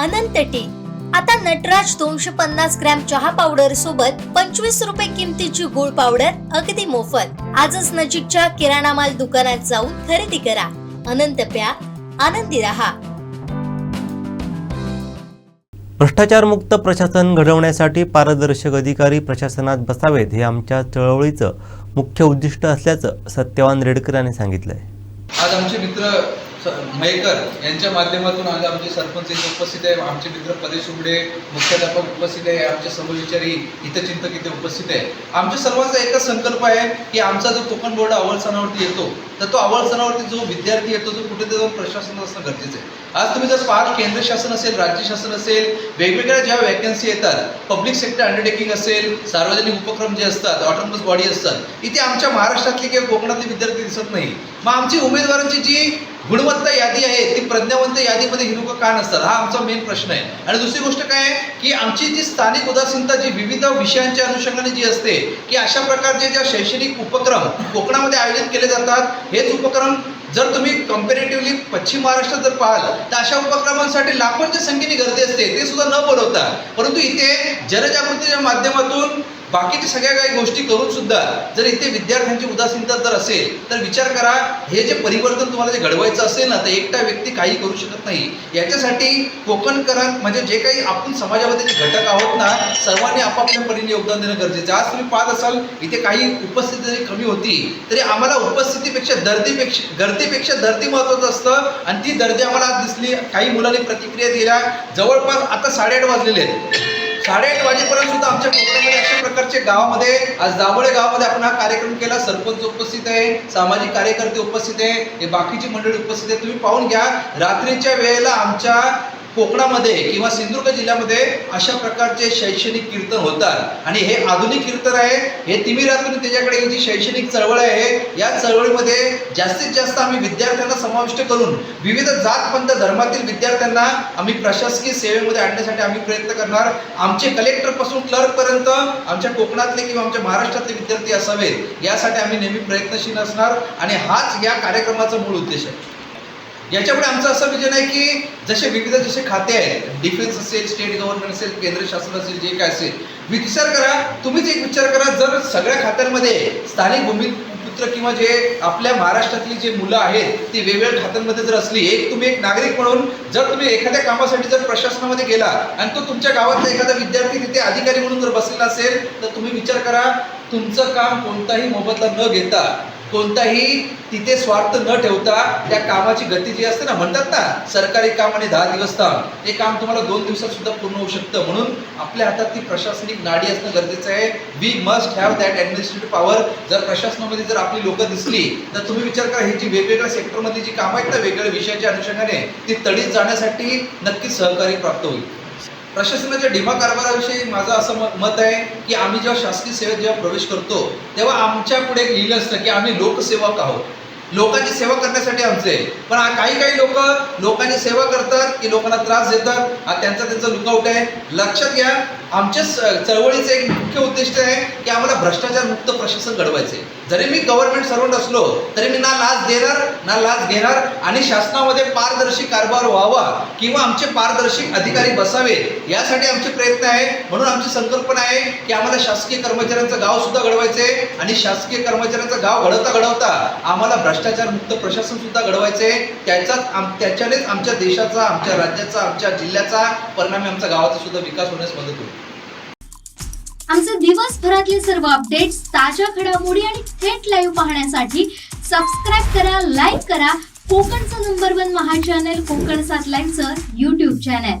अनंत T. आता नटराज दोनशे पन्नास ग्रॅम चहा पावडर सोबत पंचवीस रुपये किमतीची गुळ पावडर अगदी मोफत. आजच नजीकच्या किराणा माल दुकानात जाऊन खरेदी करा. अनंत प्या. आनंदी रहा. भ्रष्टाचारमुक्त प्रशासन घडवण्यासाठी पारदर्शक अधिकारी प्रशासनात बसावेत हे आमच्या चळवळीचं मुख्य उद्दिष्ट असल्याचं सत्यवान रेडकर यांनी सांगितलंय. आज आमचे मित्र मयेकर यांच्या माध्यमातून आज आमचे सरपंच इथे उपस्थित आहे. आमचे मित्र पदेश उघडे मुख्याध्यापक उपस्थित आहे. आमचे समविचारी हितचिंतक इथे उपस्थित आहे. आमच्या सर्वांचा एकच संकल्प आहे की आमचा जो कोकण बोर्ड अव्वलस्थानावरती येतो तर तो अव्वलस्थानावरती जो विद्यार्थी येतो तो कुठे जाऊन प्रशासन असणं गरजेचं आहे. आज तुम्ही जर पाहाल केंद्र शासन असेल राज्य शासन असेल वेगवेगळ्या ज्या वॅकन्सी येतात पब्लिक सेक्टर अंडरटेकिंग असेल सार्वजनिक उपक्रम जे असतात ऑटोनॉमस बॉडी असतात इथे आमच्या महाराष्ट्रातले किंवा कोकणातले विद्यार्थी दिसत नाही. मग आमची उमेदवारांची जी गुणवत्ता यादी आहे ती प्रज्ञावंत यादीमध्ये ही लोक का नसतात? हा आमचा मेन प्रश्न आहे. आणि दुसरी गोष्ट काय आहे? की आमची जी स्थानिक उदासीनता जी विविध विषयांच्या अनुषंगाने जी असते की अशा प्रकारचे ज्या शैक्षणिक उपक्रम कोकणामध्ये आयोजित केले जातात हेच उपक्रम जर तुम्ही कम्पेरेटिव्हली पश्चिम महाराष्ट्रात जर पाहाल तर अशा उपक्रमांसाठी लाखोंच्या संख्येने गर्दी असते ते सुद्धा न बोलवता. परंतु इथे जनजागृतीच्या माध्यमातून बाकीच्या सगळ्या काही गोष्टी करून सुद्धा जर इथे विद्यार्थ्यांची उदासीनता जर असेल तर विचार करा हे जे परिवर्तन तुम्हाला जे घडवायचं असेल ना तर एकटा व्यक्ती काही करू शकत नाही. याच्यासाठी कोकणकरात म्हणजे जे काही आपण समाजामध्ये जे घटक आहोत ना सर्वांनी आपापल्या परीने योगदान देणं गरजेचं आज तुम्ही पाहत असाल इथे काही उपस्थिती जरी कमी होती तरी आम्हाला उपस्थितीपेक्षा दर्दीपेक्षा गर्दीपेक्षा दर्दी महत्वाचं असतं आणि ती दर्दी आम्हाला आज दिसली. काही मुलांनी प्रतिक्रिया दिल्या. जवळपास आता साडेआठ वाजलेले आहेत. साडेआठ वाजेपर्यंत सुद्धा आमच्या कोकणामध्ये गावामध्ये आज दाभोळे गावामध्ये आपण हा कार्यक्रम केला. सरपंच उपस्थित आहे सामाजिक कार्यकर्ते उपस्थित आहे हे बाकीची मंडळी उपस्थित आहे. तुम्ही पाहून घ्या रात्रीच्या वेळेला आमच्या कोकणामध्ये किंवा सिंधुदुर्ग जिल्ह्यामध्ये अशा प्रकारचे शैक्षणिक कीर्तन होतात. आणि हे आधुनिक कीर्तन आहे. हे तिमिरातून त्याच्याकडे जी शैक्षणिक चळवळ आहे या चळवळीमध्ये जास्तीत जास्त आम्ही विद्यार्थ्यांना समाविष्ट करून विविध जात पंथ धर्मातील विद्यार्थ्यांना आम्ही प्रशासकीय सेवेमध्ये आणण्यासाठी आम्ही प्रयत्न करणार. आमचे कलेक्टरपासून क्लर्क पर्यंत आमच्या कोकणातले किंवा आमच्या महाराष्ट्रातले विद्यार्थी असावेत यासाठी आम्ही नेहमी प्रयत्नशील असणार. आणि हाच या कार्यक्रमाचा मूळ उद्देश आहे. याच्यामुळे आमचा असा विजन आहे की जसे विविध जसे खाते आहेत डिफेन्स असेल स्टेट गव्हर्नमेंट असेल केंद्र शासन असेल जे काय असेल विचार करा तुम्हीच एक विचार करा जर सगळ्या खात्यांमध्ये स्थानिक भूमिपुत्र किंवा जे आपल्या महाराष्ट्रातली जे मुलं आहेत ती वेगवेगळ्या खात्यांमध्ये जर असली एक तुम्ही एक नागरिक म्हणून जर तुम्ही एखाद्या कामासाठी जर प्रशासनामध्ये गेला आणि तो तुमच्या गावातला एखादा विद्यार्थी तिथे अधिकारी म्हणून जर बसलेला असेल तर तुम्ही विचार करा तुमचं काम कोणताही मोबदला न घेता कोणताही तिथे स्वार्थ न ठेवता त्या कामाची गती जी असते ना म्हणतात ना सरकारी काम आणि दहा दिवस काम ते काम तुम्हाला दोन दिवसात सुद्धा पूर्ण होऊ शकतं. म्हणून आपल्या हातात ती प्रशासनिक नाडी असणं गरजेचं आहे. We must have that administrative power जर प्रशासनामध्ये जर आपली लोकं दिसली तर तुम्ही विचार करा हे जी वेगवेगळ्या सेक्टरमध्ये जी कामं आहेत ना वेगवेगळ्या विषयाच्या अनुषंगाने ती तडीत जाण्यासाठी नक्कीच सहकार्य प्राप्त होईल. प्रशासनाच्या डिमा कारभाराविषयी माझं असं म- मत आहे की आम्ही जेव्हा शासकीय सेवेत जेव्हा प्रवेश करतो तेव्हा आमच्या पुढे एक लिहिलं असतं की आम्ही लोकसेवक आहोत. लोकांची सेवा करण्यासाठी आमचे. पण काही काही लोक लोकांची सेवा करतात की लोकांना त्रास देतात. त्यांचा त्यांचा लुकआउट आहे. लक्षात घ्या आमच्या चळवळीचं एक मुख्य उद्दिष्ट आहे की आम्हाला भ्रष्टाचार मुक्त प्रशासन घडवायचे जरी मी गव्हर्नमेंट सर्वंट असलो तरी मी ना लाच देणार ना लाच घेणार आणि शासनामध्ये पारदर्शी कारभार व्हावा किंवा आमचे पारदर्शी अधिकारी बसावे यासाठी आमचे प्रयत्न आहे म्हणून आमची संकल्पना आहे की आम्हाला शासकीय कर्मचाऱ्यांचं गाव सुद्धा घडवायचे आणि शासकीय कर्मचाऱ्यांचं गाव घडवता घडवता आम्हाला भ्रष्ट मुक्त प्रशासन सुद्धा घडवायचे. त्याचाच आम त्याच्यानेच आमच्या देशाचा आमच्या राज्याचा आमच्या जिल्ह्याचा परिणामी आमच्या गावाचा सुद्धा विकास होण्यास मदत होईल. आमचे दिवसभरातले सर्व अपडेट्स ताज्या घडामोडी आणि थेट लाईव्ह पाहण्यासाठी सबस्क्राईब करा लाईक करा. कोकणचं नंबर वन महा चॅनल कोकण सात लाईनचं युट्यूब चॅनल